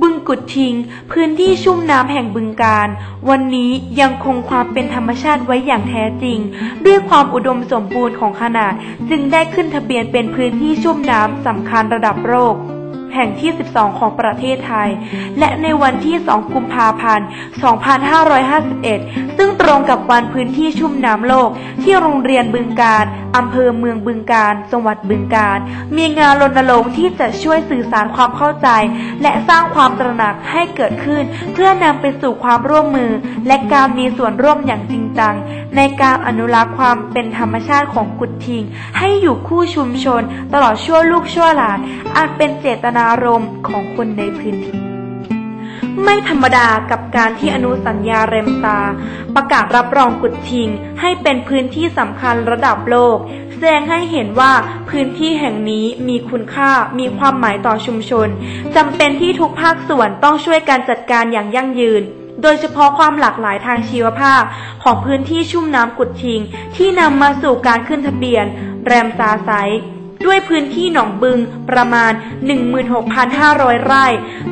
บึงกุดทิง พื้นที่ชุ่มน้ำแห่งบึงการ วันนี้ยังคงความเป็นธรรมชาติไว้อย่างแท้จริง ด้วยความอุดมสมบูรณ์ของขนาด จึงได้ขึ้นทะเบียนเป็นพื้นที่ชุ่มน้ำสำคัญระดับโลก แห่งที่ 12 ของประเทศไทย และในวันที่ 2 กุมภาพันธ์ 2551 ซึ่งตรงกับวันพื้นที่ชุ่มน้ำโลก ที่โรงเรียนบึงการอำเภอเมืองบึงการ จังหวัดบึงการ มีงานรณรงค์ที่จะช่วยสื่อสารความเข้าใจ และสร้างความตระหนักให้เกิดขึ้น เพื่อนำไปสู่ความร่วมมือ และการมีส่วนร่วมอย่างจริงจัง ในการอนุรักษ์ความเป็นธรรมชาติของกุดทิง ให้อยู่คู่ชุมชน ตลอดชั่วลูกชั่วหลานอาจเป็นเจตนาารมณ์ของคนในพื้นที่ ไม่ธรรมดากับการที่อนุสัญญาเรมตา ประกาศรับรองกุดทิง ให้เป็นพื้นที่สำคัญระดับโลก แสดงให้เห็นว่าพื้นที่แห่งนี้มีคุณค่ามีความหมายต่อชุมชนจำเป็นที่ทุกภาคส่วนต้องช่วยกันจัดการอย่างยั่งยืนโดยเฉพาะความหลากหลายทางชีวภาพของพื้นที่ชุ่มน้ำกุดทิง ที่นำมาสู่การขึ้นทะเบียน แรมซาไซ ด้วยพื้นที่หนองบึงประมาณ 16,500 ไร่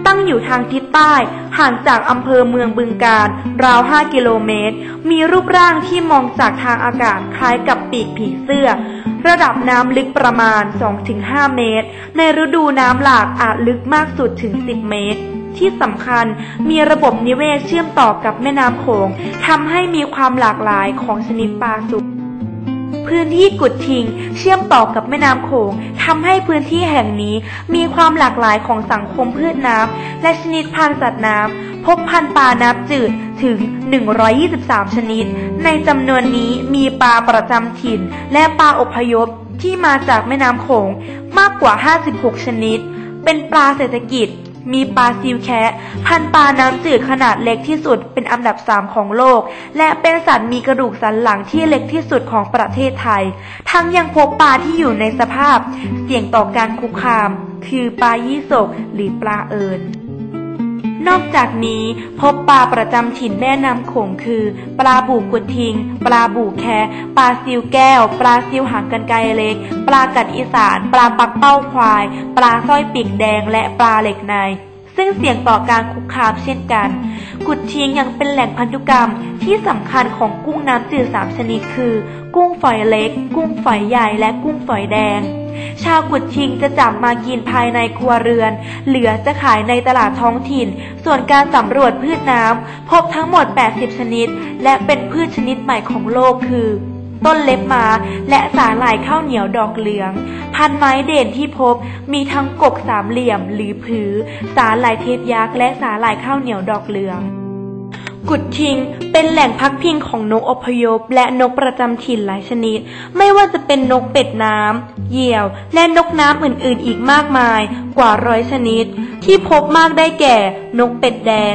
ตั้งอยู่ทางทิศใต้ ห่างจากอำเภอเมืองบึงการ ราว 5 กิโลเมตร มีรูปร่างที่มองจากทางอากาศคล้ายกับปีกผีเสื้อ ระดับน้ำลึกประมาณ 2-5 เมตร ในฤดูน้ำหลากอาจลึกมากสุดถึง 10 เมตรที่สำคัญมีระบบนิเวศเชื่อมต่อกับแม่น้ำโขงทำให้มีความหลากหลายของชนิดปลาสูง พื้นที่กุดทิง เชื่อมต่อกับแม่น้ำโขงทำให้พื้นที่แห่งนี้มีความหลากหลายของสังคมพืชน้ำและชนิดพันธุ์สัตว์น้ำพบพันธุ์ปลาน้ำจืดถึง 123 ชนิด ในจำนวนนี้มีปลาประจำถิ่น และปลาอพยพที่มาจากแม่น้ำโขงมากกว่า 56 ชนิด เป็นปลาเศรษฐกิจ มีปลาซิวแคะพันปลาน้ำจืดขนาดเล็กที่สุดเป็นอันดับสามของโลก และเป็นสัตว์มีกระดูกสันหลังที่เล็กที่สุดของประเทศไทย ทั้งยังพบปลาที่อยู่ในสภาพ เสี่ยงต่อการคุกคาม คือปลายี่สกหรือปลาเอิญ นอกจากนี้พบปลาประจำถิ่นแม่น้ำโขงคือ ปลาบู่กุดทิง ปลาบู่แคปลาซิวแก้ว ปลาซิวหางกันไกรเล็ก ปลากัดอีสาน ปลาปักเป้าควาย ปลาสร้อยปีกแดงและปลาเหล็กใน ซึ่งเสี่ยงต่อการคุกคามเช่นกัน กุดทิงยังเป็นแหล่งพันธุกรรมที่สำคัญของกุ้งน้ำจืดสามชนิดคือ กุ้งฝอยเล็ก กุ้งฝอยใหญ่และกุ้งฝอยแดง ชาวกุดชิงจะจับมากินภายในครัวเรือน เหลือจะขายในตลาดท้องถิ่น ส่วนการสำรวจพืชน้ำพบทั้งหมด 80 ชนิด และเป็นพืชชนิดใหม่ของโลกคือ ต้นเล็บมาและสาหร่ายข้าวเหนียวดอกเหลือง พันไม้เด่นที่พบมีทั้งกกสามเหลี่ยม หรือผือ สาหร่ายเทพยักษ์และสาหร่ายข้าวเหนียวดอกเหลืองกุดทิงเป็นแหล่งพักพิงของนกอพยพ และนกประจำถิ่นหลายชนิด ไม่ว่าจะเป็นนกเป็ดน้ำเหยี่ยว และนกน้ำอื่นๆ อีกมากมาย กว่าร้อยชนิด ที่พบมากได้แก่ นกเป็ดแดง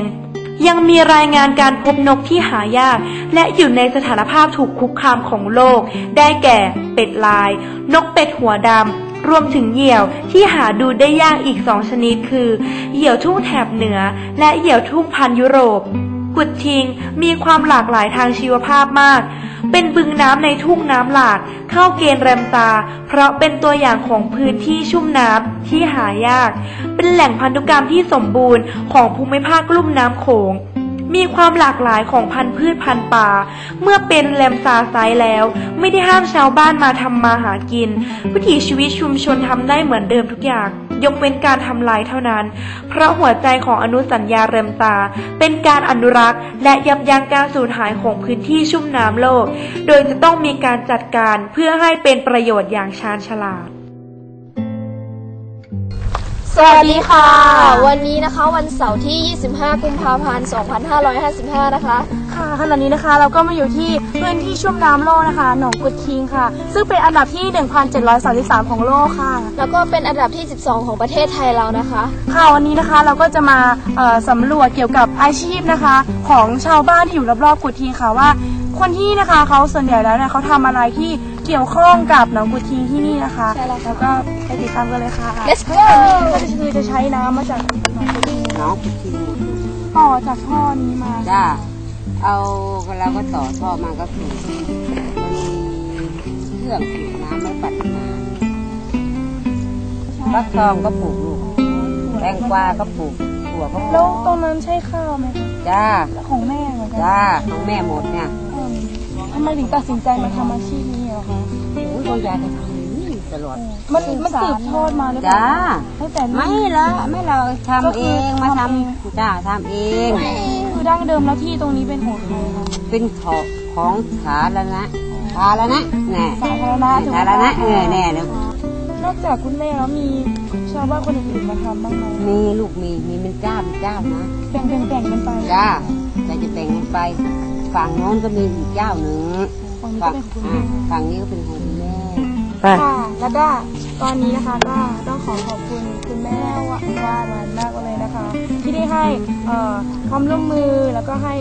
ยังมีรายงานการพบนกที่หายาก และอยู่ในสถานภาพถูกคุกคามของโลก ได้แก่ เป็ดลาย นกเป็ดหัวดำ รวมถึงเหยี่ยวที่หาดูได้ยากอีกสองชนิดคือ เหยี่ยวทุ่งแถบเหนือ และเหยี่ยวทุ่งพันยุโรป กุดทิงมีความหลากหลายทางชีวภาพมาก เป็นบึงน้ำในทุ่งน้ำหลาก เข้าเกณฑ์แรมตา เพราะเป็นตัวอย่างของพื้นที่ชุ่มน้ำที่หายาก เป็นแหล่งพันธุกรรมที่สมบูรณ์ของภูมิภาคลุ่มน้ำโขงมีความหลากหลายของพันธุ์พืชพันธุ์ป่า เมื่อเป็นแรมซาไซแล้ว ไม่ได้ห้ามชาวบ้านมาทำมาหากิน วิถีชีวิตชุมชนทำได้เหมือนเดิมทุกอย่าง ยกเว้นการทำลายเท่านั้น เพราะหัวใจของอนุสัญญาเรมตา เป็นการอนุรักษ์ และยับยั้งการสูญหายของพื้นที่ชุ่มน้ำโลก โดยจะต้องมีการจัดการเพื่อให้เป็นประโยชน์อย่างชาญฉลาด สวัสดีค่ะ วันนี้นะคะวันเสาร์ที่ 25 กุมภาพันธ์ 2555 นะคะ ค่ะขณะนี้นะคะเราก็มาอยู่ที่พื้นที่ชุ่มน้ำโลกนะคะ หนองกุดคิงค่ะ ซึ่งเป็นอันดับที่ 1733 ของโลกค่ะ แล้วก็เป็นอันดับที่ 12 ของประเทศไทยเรานะคะ ค่ะวันนี้นะคะเราก็จะมาเอ่อสำรวจเกี่ยวกับอาชีพนะคะ ของชาวบ้านที่อยู่รอบๆกุดทิงค่ะว่า คนที่นะคะเขาส่วนใหญ่แล้วเนี่ยเขาทำอะไรที่เกี่ยวข้องกับหนองกุดทิงที่นี่นะคะใช่แล้วค่ะแล้วก็ไปติดตามกันเลยค่ะ Let's go ก็คือจะใช้น้ำมาจากหนองกุดทิงน้องกุดทิงต่อจากท่อนี้มาจ้าเอาเราก็ต่อท่อมาก็คือมันมีเครื่องสูบน้ำไว้ปัดน้ำฟักทองก็ปลูกลูกแตงกวาก็ปลูกปลูถั่วก็พอแล้วตรงนั้นใช่ข้าวไหมคะจ้า ของแม่เหมือนกัน จ้าของแม่หมดเนี่ยอืม ทำไมถึงตัดสินใจมาทำอาชีพนี้เหรอคะโอ้ยเราอยากจะทำอย่างนี้ตลอด มันมันสืบทอดมาหรือเปล่าจ้า ตั้งแต่รุ่นไม่ละไม่เราทำเองมาททำเองำจ้าทำเอง คือดั้งเดิมแล้วที่ตรงนี้เป็นของใครคะเป็นของของสาธารณะสาธารณะแน่สาธารณะถูกไหมสาธารณะเออแน่เลยนอกจากคุณแม่แล้วมีชาวบ้านคนอื่นๆมาทำบ้างไหมมีลูกมีมีเป็นเจ้าเป็นเจ้านะแบ่งแบ่งแบ่งกันไป จ้าแต่จะแบ่งกันไป ฝั่งโน้นก็มีอีกเจ้าหนึ่งฝั่งนี้ก็ฝั่งเป็นของคุณแม่อ่าฝั่งนี้ก็เป็นของคุณแม่ค่ะ แล้วก็ตอนนี้นะคะก็ต้องขอขอบคุณคุณแม่ว่าว่าวันมากเลยนะคะ ที่ได้ให้เอ่อความร่วมมือแล้วก็ให้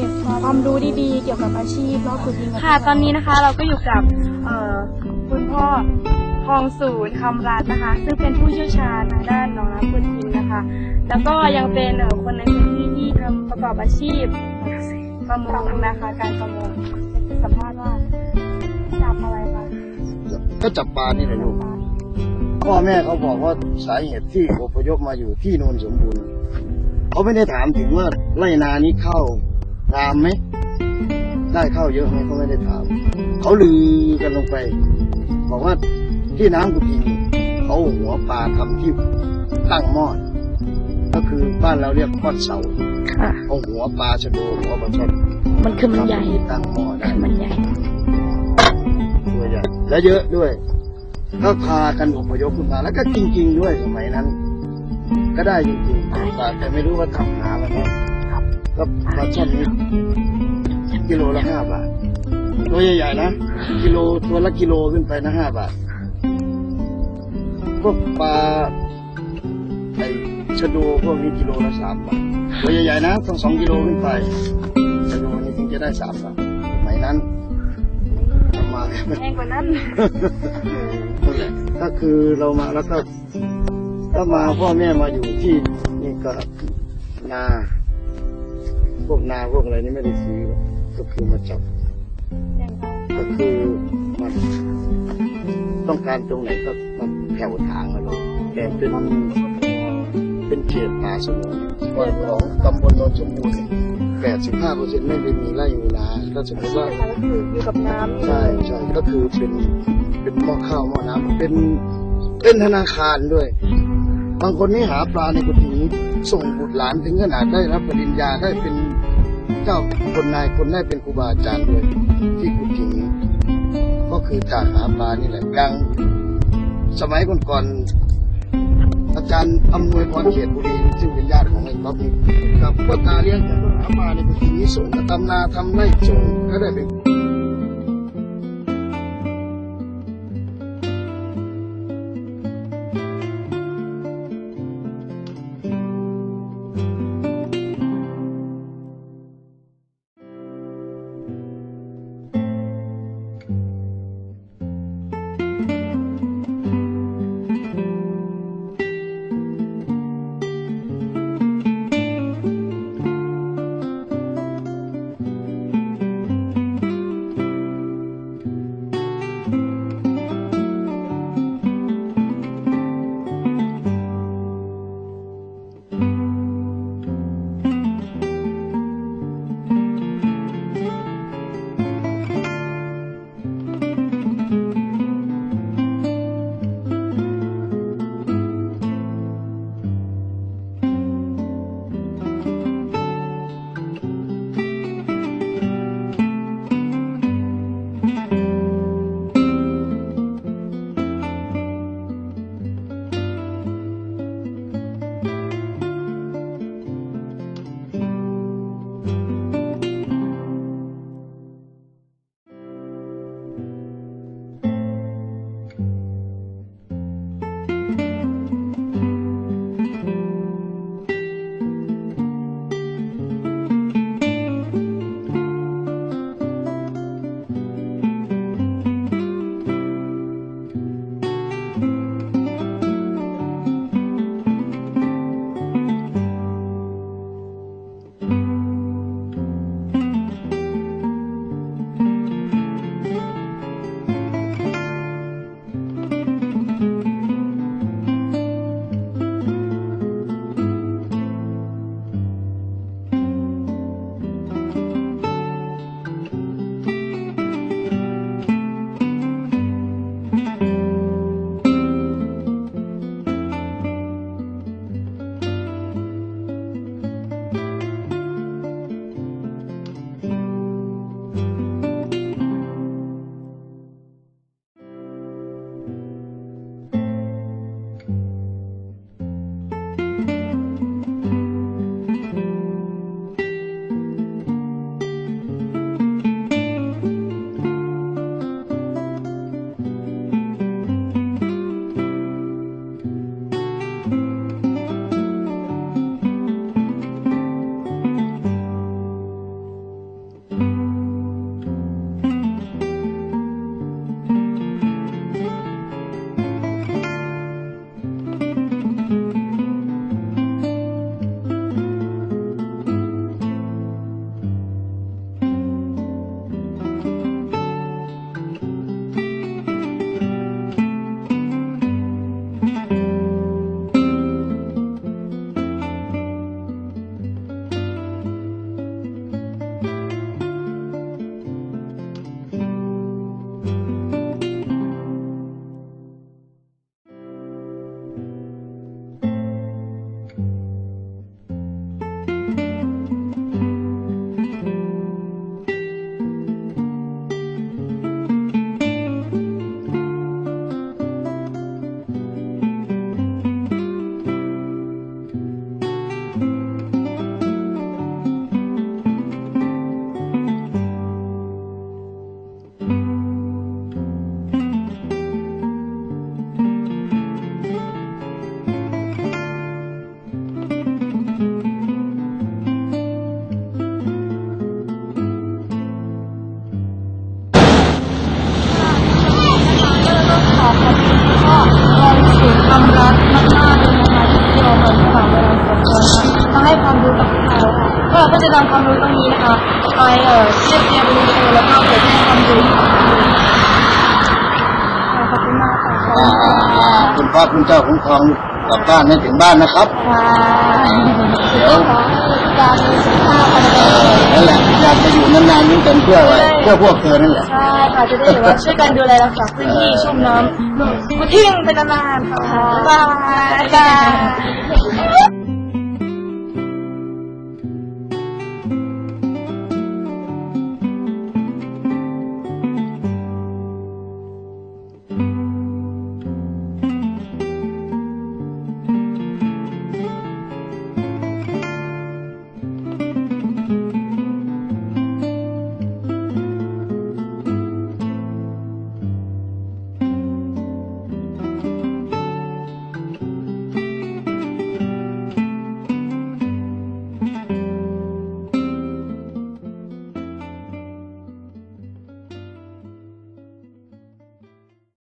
ความรู้ดีๆ เกี่ยวกับอาชีพแล้วคุณยิงค่ะ ตอนนี้นะคะเราก็อยู่กับเอ่อคุณพ่อทองศูนย์คำรัตน์นะคะ ซึ่งเป็นผู้เชี่ยวชาญทางด้านหนองน้ำคุณยิงนะคะ แล้วก็ยังเป็นเอ่อคนในพื้นที่ที่ทำประกอบอาชีพ ประมงนะคะการประมงจะสัมภาษณ์ว่าจับอะไรคะก็จับปลานี่แหละลูกพ่อแม่เขาบอกว่าสาเหตุที่อพยพมาอยู่ที่โนนสมบูรณ์เขาไม่ได้ถามถึงว่าไรนานี้เข้าตามไหมได้เข้าเยอะไหมเขาไม่ได้ถาม เขาลือกันลงไป บอกว่าที่น้ำกุฏิเขาเอาหัวปลาทำที่ตั้งหม้อ ก็คือบ้านเราเรียกก้อนเสาค่ะเอาหัวปลาชะโดหัวปลาช่อนมันคือมันใหญ่ทำที่ตั้งหม้อได้มันใหญ่ตัวใหญ่และเยอะด้วยก็พากันอพยพขึ้นมาแล้วก็จริง ๆ ด้วยสมัยนั้น ก็ได้จริงๆแต่แต่ไม่รู้ว่าทำหามันไหมก็ปลาช่อนนี้กิโลละห้าบาทตัวใหญ่ๆนะกิโลตัวละกิโลขึ้นไปนะห้าบาทพวกปลา ไอชะโดพวกนี้กิโลละสามบาทตัวใหญ่ๆนะต้องสองกิโลขึ้นไปชะโดนี่ถึงจะได้สามบาทสมัยนั้นทำมาแพงกว่านั้นนั่นแหละก็คือเรามาแล้วก็ก็มาพ่อแม่มาอยู่ที่นี่ก็นาพวกนาพวกอะไรนี่ไม่ได้ซื้อหรอกก็คือมาจับก็คือมันต้องการตรงไหนก็มาแผ่วทางมาเลยแต่เป็นเป็นเขตป่าสงวนว่าของตำบลโนนชมพูแปดสิบห้าเปอร์เซ็นต์ไม่ได้มีไร่มีนาก็สมมติว่าอยู่กับน้ำใช่ใช่ก็คือเป็นเป็นหม้อข้าวหม้อน้ำเป็นเป็นธนาคารด้วย บางคนนี่หาปลาในกุฏินี้ส่งบุตรหลานถึงขนาดได้รับปริญญาได้เป็นเจ้าคนนายคนได้เป็นครูบาอาจารย์ด้วยที่กุฏินี้ก็คือจากหาปลานี่แหละยังสมัยก่อนๆาจารย์อำนวยพรเขตบุรีซึ่งเป็นญาติของไอ้ป๊อฟนี่กับพ่อตาเลี้ยงกันก็หาปลาในกุฏินี้ส่งมาทำนาทำไร่ส่งก็ได้เป็น ความรักมากๆเลยนะคะที่เราควรฝากไว้ในครอบครัวนะคให้ความรู้กับเขาค่ะพวกเราก็จะนำความรู้ตรงนี้นะคะไปเอ่อเรียบเรียงดูโชว์แล้วก็เผยแพร่ความรู้ขอบคุณมากค่ะ คุณพ่อคุณเจ้าคุ้มครอง กลับบ้านให้ถึงบ้านนะครับค่ะเดี๋ยวการมีสุขภาพเอ่อนั่นแหละอยากจะอยู่นานๆนี่เป็นเพื่ออะไรเพื่อพวกเธอนั่นแหละ ใช่ค่ะจะได้แบบว่าช่วยกันดูแลรักษาพื้นที่ชุ่มน้ำกุทิ้งเป็นนานๆค่ะบ๊ายบาย